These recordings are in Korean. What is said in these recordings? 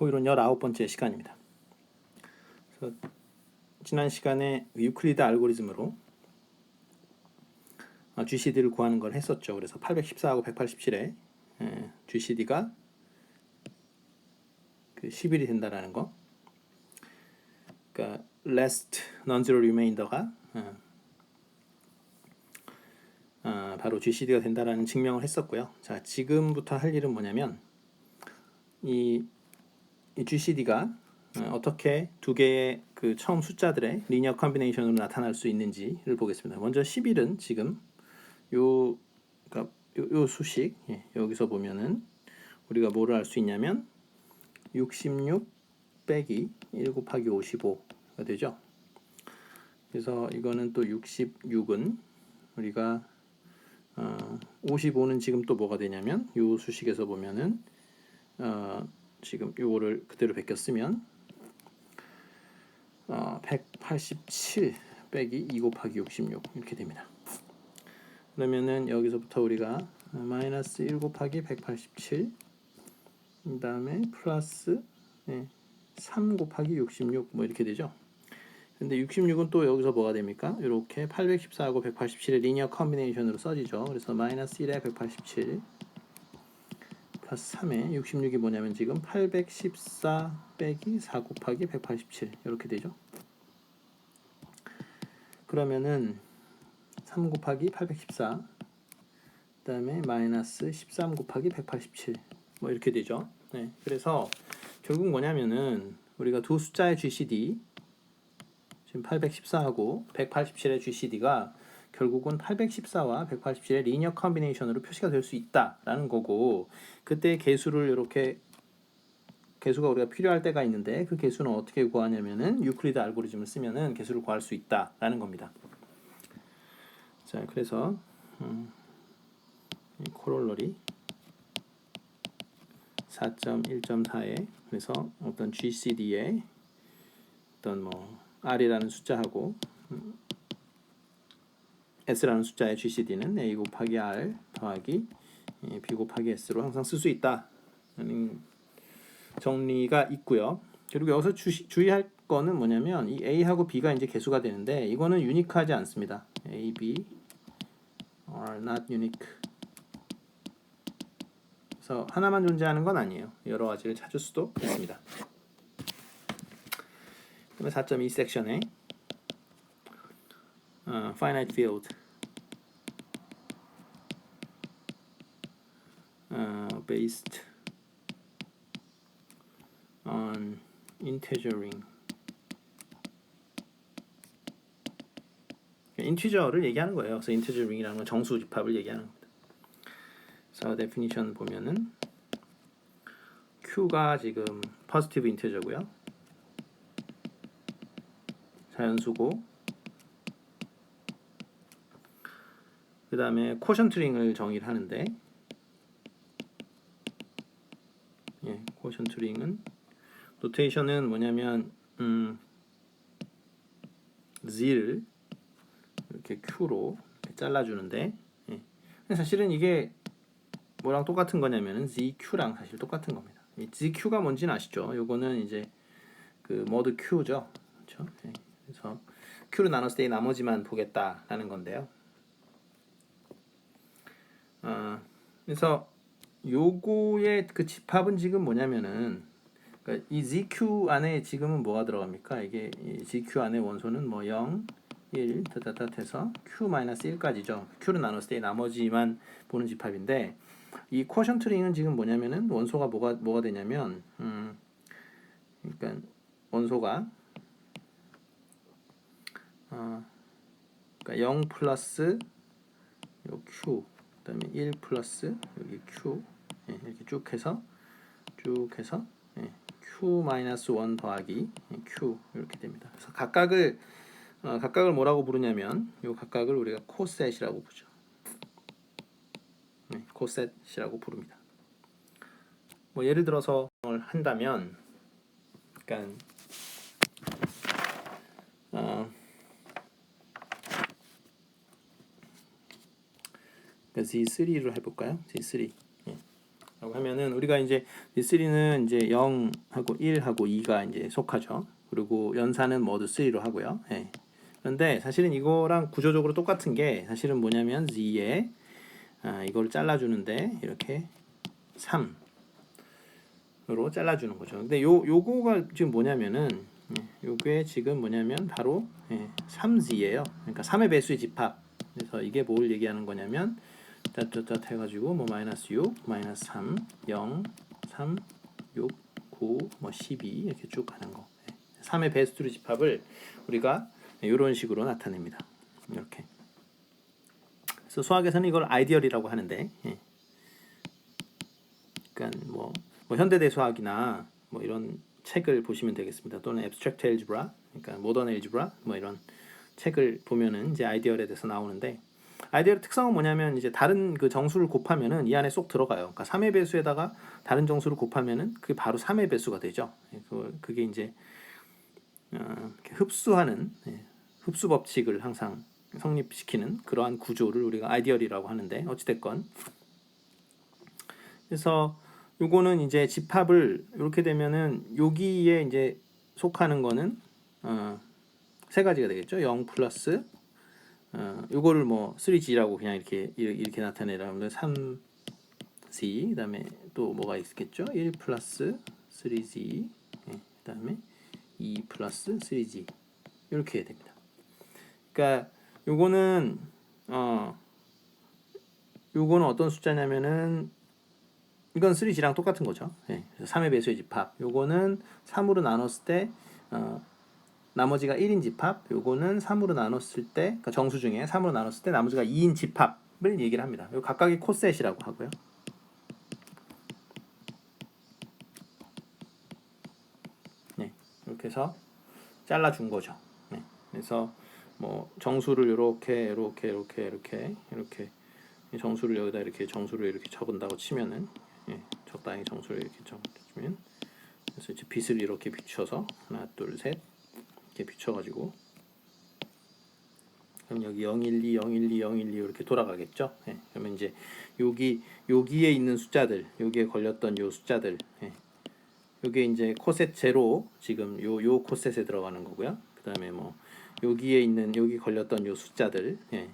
보이론 19번째 시간입니다. 지난 시간에 유클리드 알고리즘으로 어, GCD를 구하는 걸 했었죠. 그래서 814하고 187에 GCD가 그 10일이 된다라는 거. 그러니까 last non-zero remainder가 어, 어, 바로 GCD가 된다라는 증명을 했었고요. 자, 지금부터 할 일은 뭐냐면 이, 이 GCD가 어, 떻게 두 개의 그 처음 숫자들의 리니어 컨비네이션으로 나타날 수 있는지를 보겠습니다. 먼저 11은 지금 요, 그러니까 요, 요 수식 예, 여기서 보면은 우리가 뭐를 알 수 있냐면 66 빼기 1 곱하기 55가 되죠. 그래서 이거는 또 66은 우리가 어, 55는 지금 또 뭐가 되냐면 요 수식에서 보면은 어, 지금 요거를 그대로 베꼈으면 어, 187 빼기 2 곱하기 66 이렇게 됩니다. 그러면은 여기서부터 우리가 마이너스 1 곱하기 187 그다음에 플러스 예, 3 곱하기 66 뭐 이렇게 되죠. 근데 66은 또 여기서 뭐가 됩니까? 이렇게 814하고 187의 리니어 컨비네이션으로 써지죠. 그래서 마이너스 1에 187 플러스 3에 66이 뭐냐면 지금 814 빼기 4 곱하기 187 이렇게 되죠. 그러면은 3 곱하기 814 그다음에 마이너스 13 곱하기 187 뭐 이렇게 되죠. 네. 그래서 결국 뭐냐면은 우리가 두 숫자의 GCD 지금 814하고 187의 GCD가 결국은 814와 187의 리니어 컨비네이션으로 표시가 될 수 있다라는 거고 그때 개수를 이렇게 개수가 우리가 필요할 때가 있는데 그 개수는 어떻게 구하냐면은 유클리드 알고리즘을 쓰면은 개수를 구할 수 있다라는 겁니다. 자, 그래서 음, 이 코롤러리 4.1.4에 그래서 어떤 GCD에 어떤 뭐 R이라는 숫자하고 음, S라는 숫자의 GCD는 A 곱하기 R 더하기 예, B 곱하기 S로 항상 쓸 수 있다는 정리가 있고요. 그리고 여기서 주, 주의할 거는 뭐냐면 이 A하고 B가 이제 개수가 되는데 이거는 유니크하지 않습니다. A, B are not unique. 그래서 하나만 존재하는 건 아니에요. 여러 가지를 찾을 수도 있습니다. 그러면 4.2 섹션에 어, finite field 어, based on integer ring 인티저를 얘기하는 거예요. 그래서 인티저 링이라는 건 정수 집합을 얘기하는 겁니다. 그래서 데피니션 보면은 q가 지금 positive 인티저고요. 자연수고 그 다음에 코션트 링을 정의를 하는데 예, 코션트 링은 노테이션은 뭐냐면 음, z를 이렇게 q로 잘라주는데 예. 사실은 이게 뭐랑 똑같은 거냐면은 zq랑 사실 똑같은 겁니다. 이 zq가 뭔지는 아시죠? 요거는 이제 그 모드 q죠. 그렇죠? 예. 그래서 q로 나눴을 때 나머지만 보겠다라는 건데요. 어, 그래서 요거의 그 집합은 지금 뭐냐면은 그러니까 이 zq 안에 지금은 뭐가 들어갑니까? 이게 이 zq 안에 원소는 뭐 0, 1, 따따따 해서 q-1까지죠. q를 나눴을 때 나머지만 보는 집합인데 이 쿼션트 링은 지금 뭐냐면은 원소가 뭐가 뭐가 되냐면 음 그러니까 원소가 어 그러니까 0 플러스 요 q 그다음에 1 플러스 여기 q 예, 이렇게 쭉 해서 쭉 해서 예, q 마이너스 1 더하기 예, q 이렇게 됩니다. 그래서 각각을 어, 각각을 뭐라고 부르냐면 요 각각을 우리가 코셋이라고 부르죠. 네, 코셋이라고 부릅니다. 뭐 예를 들어서 을 한다면, 그러니까 어, 그러니까 Z3를 해볼까요? Z3. 예. 라고 하면은 우리가 이제 이 3는 이제 0하고 1하고 2가 이제 속하죠. 그리고 연산은 모두 3로 하고요. 예. 그런데 사실은 이거랑 구조적으로 똑같은 게 사실은 뭐냐면 z에 아, 이걸 잘라주는데 이렇게 3으로 잘라주는 거죠. 근데 요 요거가 지금 뭐냐면은 예, 요게 지금 뭐냐면 바로 예, 3z예요. 그러니까 3의 배수의 집합. 그래서 이게 뭘 얘기하는 거냐면 닷닷닷 해가지고 뭐 마이너스 6, 마이너스 3, 0, 3, 6, 9, 뭐 12 이렇게 쭉 가는 거. 예. 3의 배수의 집합을 우리가 이런 식으로 나타냅니다. 이렇게. 그래서 수학에서는 이걸 아이디얼이라고 하는데, 예. 그러니까 뭐, 뭐 현대대 수학이나 뭐 이런 책을 보시면 되겠습니다. 또는 abstract algebra, 그러니까 modern algebra 뭐 이런 책을 보면은 이제 아이디얼에 대해서 나오는데 아이디얼의 특성은 뭐냐면 이제 다른 그 정수를 곱하면은 이 안에 쏙 들어가요. 그러니까 3의 배수에다가 다른 정수를 곱하면은 그게 바로 3의 배수가 되죠. 예, 그 그게 이제 어, 흡수하는 예, 흡수 법칙을 항상 성립시키는 그러한 구조를 우리가 아이디얼이라고 하는데 어찌됐건 그래서 요거는 이제 집합을 이렇게 되면은 여기에 이제 속하는 거는 어, 세 가지가 되겠죠. 0 플러스 어, 요거를 뭐 3G라고 그냥 이렇게 이렇게 나타내라면 3Z 그다음에 또 뭐가 있겠죠? 1 플러스 3Z 예, 그다음에 2 플러스 3G 이렇게 됩니다. 그러니까 요거는 어 요거는 어떤 숫자냐면은 이건 3G랑 똑같은 거죠. 예, 그래서 3의 배수의 집합. 요거는 3으로 나눴을 때 어, 나머지가 1인 집합. 요거는 3으로 나눴을 때 그러니까 정수 중에 3으로 나눴을 때 나머지가 2인 집합을 얘기를 합니다. 요 각각이 코셋이라고 하고요. 네, 이렇게 해서 잘라 준 거죠. 네, 그래서 뭐 정수를 이렇게 이렇게 이렇게 이렇게 이렇게 정수를 여기다 이렇게 정수를 이렇게 적은다고 치면은 예, 적당히 정수를 이렇게 적으면 그래서 이제 빛을 이렇게 비춰서 하나 둘셋 이렇게 비춰가지고 그럼 여기 012, 012, 012 이렇게 돌아가겠죠. 예, 그러면 이제 여기 여기에 있는 숫자들, 여기에 걸렸던 요 숫자들, 예, 요게 이제 코셋 제로 지금 요 요 코셋에 들어가는 거고요. 그다음에 뭐 여기에 있는 여기 걸렸던 요 숫자들, 예,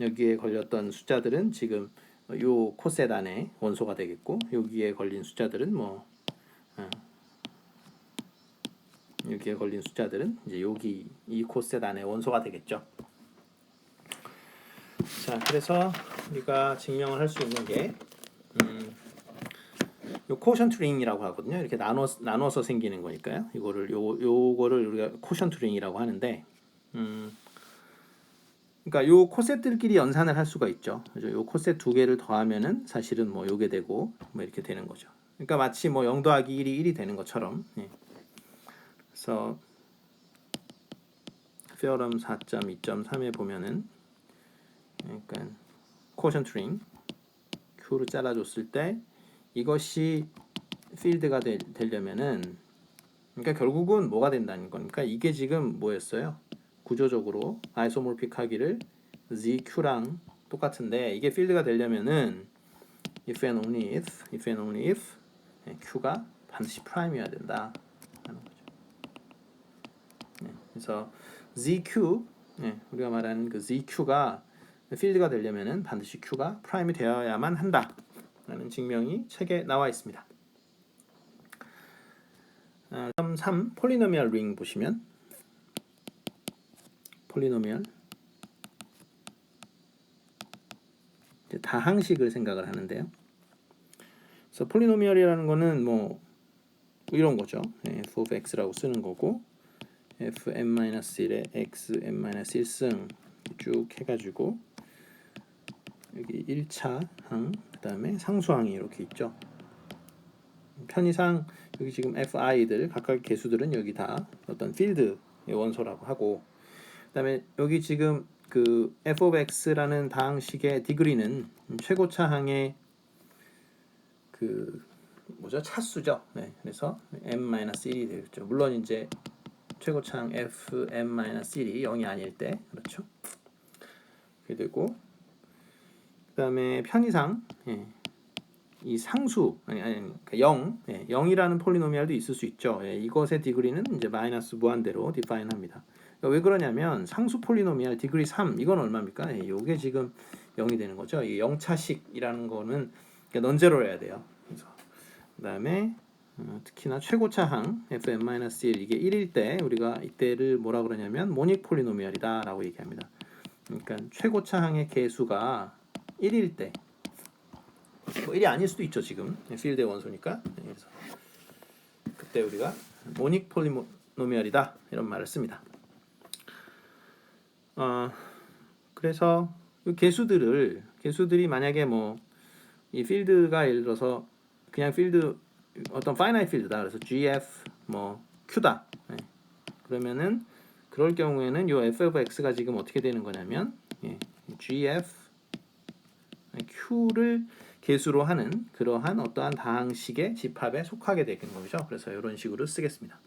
여기에 걸렸던 숫자들은 지금 요 코셋 안에 원소가 되겠고 여기에 걸린 숫자들은 뭐 어, 여기에 걸린 숫자들은 이제 여기 이 코셋 안에 원소가 되겠죠. 자, 그래서 우리가 증명을 할 수 있는 게 음, 요 코션트 링이라고 하거든요. 이렇게 나눠 나눠서 생기는 거니까요. 이거를 요 요거를 우리가 코션트 링이라고 하는데 음, 그러니까 요 코셋들끼리 연산을 할 수가 있죠. 그죠? 요 코셋 두 개를 더하면은 사실은 뭐 요게 되고 뭐 이렇게 되는 거죠. 그러니까 마치 뭐 0 더하기 1이 1이 되는 것처럼. 예. 그래서 페어럼 4.2.3에 보면은 그러니까 코션 트 링 Q로 잘라줬을 때 이것이 필드가 되, 되려면은 그러니까 결국은 뭐가 된다는 거니까 이게 지금 뭐였어요? 구조적으로 아이소모픽 하기를 ZQ랑 똑같은데 이게 필드가 되려면은 if and only if, if and only if 네, Q가 반드시 프라임이어야 된다 그래서 ZQ 네, 우리가 말하는 그 ZQ가 필드가 되려면은 반드시 Q가 프라임이 되어야만 한다 라는 증명이 책에 나와 있습니다. 아, 3 폴리노미얼 링 보시면 폴리노미얼 다항식을 생각을 하는데요. 그래서 폴리노미얼이라는 거는 뭐 이런 거죠. 예, f of x라고 쓰는 거고 fm-1에 xm-1 승 쭉 해가지고 여기 1차 항, 그 다음에 상수항이 이렇게 있죠. 편의상 여기 지금 fi들 각각 개수들은 여기 다 어떤 필드의 원소라고 하고 그 다음에 여기 지금 그 f of x라는 다항식의 디그리는 최고차 항의 그 뭐죠 차수죠. 네, 그래서 m-1이 되겠죠. 물론 이제 최고차 항 fm-1이 0이 아닐 때 그렇죠. 그게 되고 그다음에 편의상 예. 이 상수 아니 아니 그러니까 0 예, 0이라는 폴리노미알도 있을 수 있죠. 예, 이것의 디그리는 이제 마이너스 무한대로 디파인합니다. 그러니까 왜 그러냐면 상수 폴리노미알 디그리 3 이건 얼마입니까? 예, 요게 지금 0이 되는 거죠. 이 0차식이라는 거는 그러니까 넌제로를 해야 돼요. 그래서 그다음에 어, 특히나 최고 차항 fn-1 이게 1일 때 우리가 이때를 뭐라 그러냐면 모닉 폴리노미알이다 라고 얘기합니다. 그러니까 최고 차항의 개수가 1일 때 뭐 1이 아닐 수도 있죠 지금 필드의 원소니까 네, 그래서 그때 우리가 모닉 폴리노미알이다 이런 말을 씁니다. 어, 그래서 이 개수들을 개수들이 만약에 뭐 이 필드가 예를 들어서 그냥 필드 어떤 파이나이트 필드다 그래서 GF 뭐 Q다 예. 그러면은 그럴 경우에는 요 f of x가 지금 어떻게 되는 거냐면 예, GF Q를 개수로 하는 그러한 어떠한 다항식의 집합에 속하게 되는 거죠. 그래서 이런 식으로 쓰겠습니다.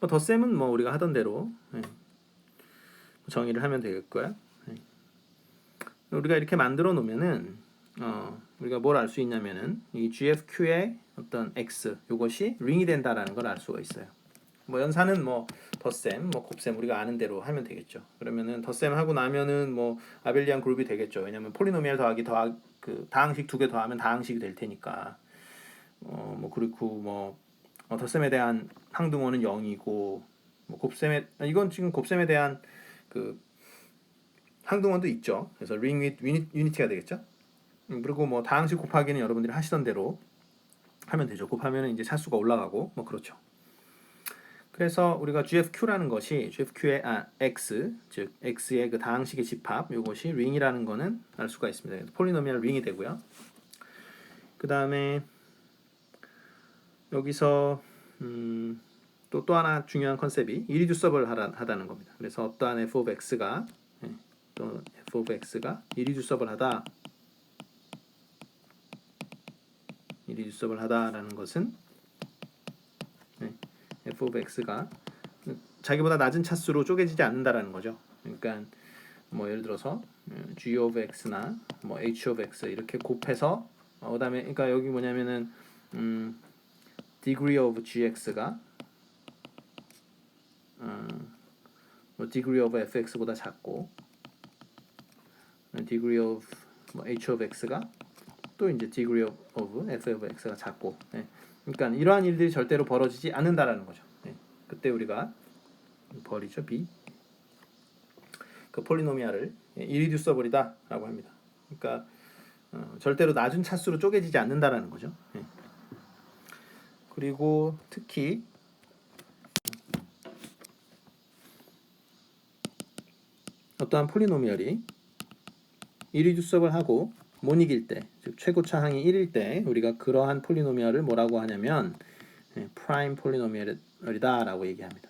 뭐 덧셈은 뭐 우리가 하던 대로 예, 정의를 하면 되겠고요. 예. 우리가 이렇게 만들어 놓으면은 어, 우리가 뭘 알 수 있냐면은 이 GFQ의 어떤 x 이것이 링이 된다라는 걸 알 수가 있어요. 뭐 연산은 뭐 덧셈, 뭐 곱셈 우리가 아는 대로 하면 되겠죠. 그러면은 덧셈 하고 나면은 뭐 아벨리안 그룹이 되겠죠. 왜냐면 폴리노미얼 더하기 더하 그 다항식 두 개 더하면 다항식이 될 테니까. 어 뭐 그리고 뭐 어, 덧셈에 대한 항등호는 0이고 뭐 곱셈에 이건 지금 곱셈에 대한 그 항등호도 있죠. 그래서 with 유니티가 되겠죠. 음, 그리고 뭐 다항식 곱하기는 여러분들이 하시던 대로 하면 되죠. 곱하면 이제 차수가 올라가고 뭐 그렇죠. 그래서 우리가 GFQ라는 것이 GFQ의 아, x 즉 x의 그 다항식의 집합 이것이 링이라는 거는 알 수가 있습니다. 폴리노미얼 링이 되고요. 그 다음에 여기서 음, 또, 또 하나 중요한 컨셉이 이리듀서블 하다는 겁니다. 그래서 어떠한 f of x가 예, 또 f of x가 이리듀서블 하다 이 리듀서블 하다라는 것은 네, f of x가 자기보다 낮은 차수로 쪼개지지 않는다라는 거죠. 그러니까 뭐 예를 들어서 음, g of x나 뭐 h of x 이렇게 곱해서 어, 그다음에 그러니까 여기 뭐냐면은 음, degree of gx가 음, 뭐 degree of fx보다 작고 degree of 뭐 h of x가 또 이제 degree of, of f of x가 작고 예. 그러니까 이러한 일들이 절대로 벌어지지 않는다라는 거죠. 예. 그때 우리가 버리죠 b 그 폴리노미알을 예, 이리듀서블이다라고 합니다. 그러니까 어, 절대로 낮은 차수로 쪼개지지 않는다라는 거죠. 예. 그리고 특히 어떠한 폴리노미얼이 이리듀서블 하고 못 이길 때, 즉 최고차 항이 1일 때 우리가 그러한 폴리노미얼을 뭐라고 하냐면 예, 프라임 폴리노미얼이다라고 얘기합니다.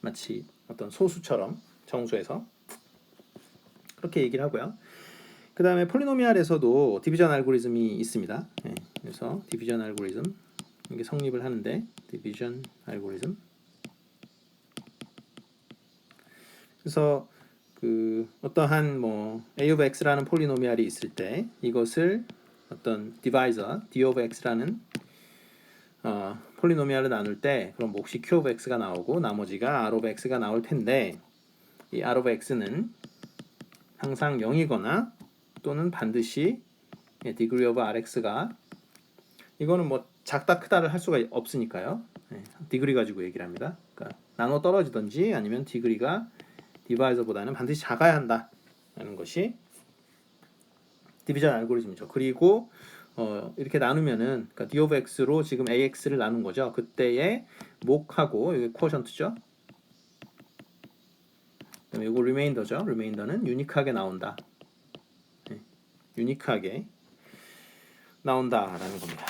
마치 어떤 소수처럼 정수에서 그렇게 얘기를 하고요. 그 다음에 폴리노미알에서도 디비전 알고리즘이 있습니다. 예, 그래서 디비전 알고리즘 이게 성립을 하는데 디비전 알고리즘 그래서 그 어떠한 뭐 a of x라는 폴리노미알이 있을 때 이것을 어떤 디바이저 d of x라는 어, 폴리노미알을 나눌 때 그럼 몫이 q of x가 나오고 나머지가 r of x가 나올 텐데 이 r of x는 항상 0이거나 또는 반드시 degree of rx가 이거는 뭐 작다 크다를 할 수가 없으니까요. 네, 디그리 가지고 얘기를 합니다. 그러니까 나눠 떨어지든지 아니면 디그리가 디바이저보다는 반드시 작아야 한다라는 것이 디비전 알고리즘이죠. 그리고 어, 이렇게 나누면은 그러니까 d of x로 지금 ax를 나눈 거죠. 그때의 목하고 여기 쿼션트죠. 그다음에 이거 리메인더죠. 리메인더는 유니크하게 나온다. 네, 유니크하게 나온다라는 겁니다.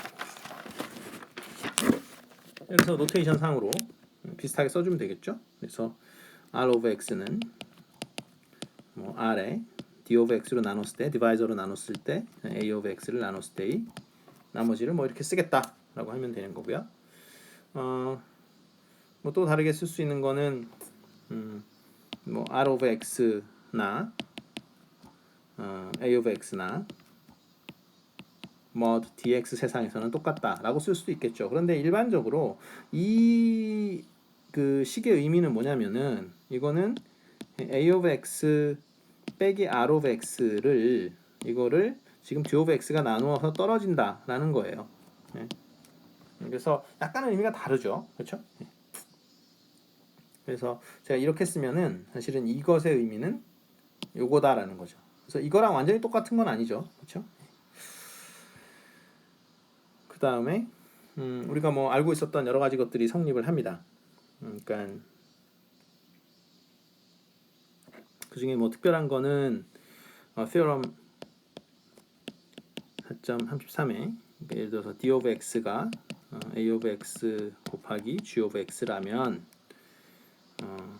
그래서 노테이션 상으로 비슷하게 써주면 되겠죠. 그래서 r of x는 뭐 r에 d of x로 나눴을 때, 디바이저로 나눴을 때, a of x를 나눴을 때의 나머지를 뭐 이렇게 쓰겠다라고 하면 되는 거고요. 어, 뭐 또 다르게 쓸 수 있는 거는 음, 뭐 r of x나 어, a of x나 mod dx 세상에서는 똑같다라고 쓸 수도 있겠죠. 그런데 일반적으로 이 그 식의 의미는 뭐냐면은 이거는 a of x 빼기 r of x를 이거를 지금 d of x가 나누어서 떨어진다라는 거예요. 예. 그래서 약간은 의미가 다르죠. 그렇죠? 예. 그래서 제가 이렇게 쓰면은 사실은 이것의 의미는 요거다라는 거죠. 그래서 이거랑 완전히 똑같은 건 아니죠. 그렇죠? 그 다음에 음, 우리가 뭐 알고 있었던 여러 가지 것들이 성립을 합니다. 음, 그러니까 그 중에 뭐 특별한 거는 어, theorem 4.33에 예를 들어서 d of x가 어, a of x 곱하기 g of x라면 어,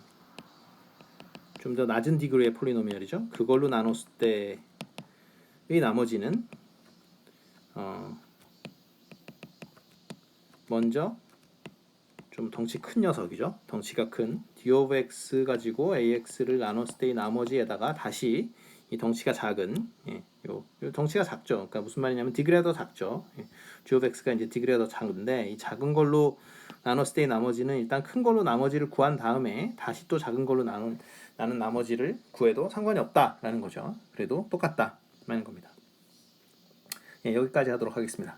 좀 더 낮은 디그리의 폴리노미얼이죠. 그걸로 나눴을 때의 나머지는 어, 먼저 좀 덩치 큰 녀석이죠. 덩치가 큰 d of x 가지고 ax를 나눴을 때의 나머지에다가 다시 이 덩치가 작은 예, 요, 요 덩치가 작죠. 그러니까 무슨 말이냐면 디그리가 더 작죠. 예, g of x가 이제 디그리가 더 작은데 이 작은 걸로 나눴을 때의 나머지는 일단 큰 걸로 나머지를 구한 다음에 다시 또 작은 걸로 나눈 나는 나머지를 구해도 상관이 없다라는 거죠. 그래도 똑같다라는 겁니다. 예, 여기까지 하도록 하겠습니다.